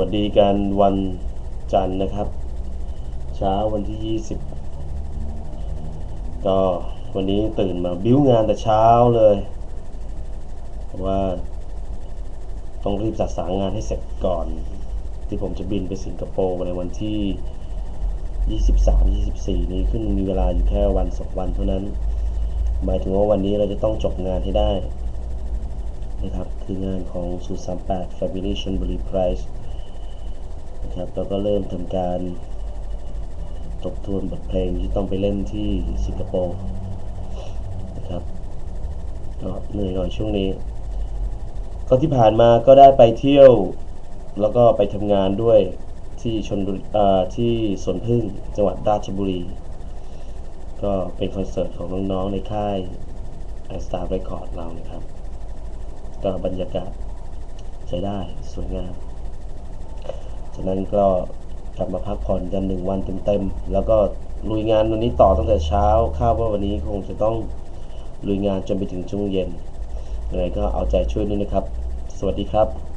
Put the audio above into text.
วัสดีกันวันจันทร์นะครับ เช้าวันที่ 20 ก็วันนี้ตื่นมาบิ้วงานแต่เช้าเลยเพราะว่า ต้องรีบจัดสางงานให้เสร็จก่อน ที่ผมจะบินไปสิงคโปร์ในวันที่ 23-24 นี้ขึ้นมีเวลาอยู่แค่วันสองวันเท่านั้น หมายถึงว่าวันนี้เราจะต้องจบงานให้ได้นะครับ คืองานของ 038 Family Chonburi Prize ครับแล้วก็เริ่มทำการทบทวนบทเพลงที่ต้องไปเล่นที่สิงคโปร์นะครับก็เหนื่อยหน่อยช่วงนี้ ก็ที่ผ่านมาก็ได้ไปเที่ยว แล้วก็ไปทำงานด้วยที่ชนบุรีที่สวนพึ่งจังหวัดราชบุรี ก็เป็นคอนเสิร์ตของน้องๆในค่าย i Star Record เรานะครับ ก็บรรยากาศใช้ได้สวยงาม นั้นก็กลับมาพักผ่อนกันหนึ่งวันเต็มๆแล้วก็ลุยงานวันนี้ต่อตั้งแต่เช้าคาดว่าวันนี้คงจะต้องลุยงานจนไปถึงช่วงเย็นยังไงก็เอาใจช่วยด้วยนะครับ สวัสดีครับ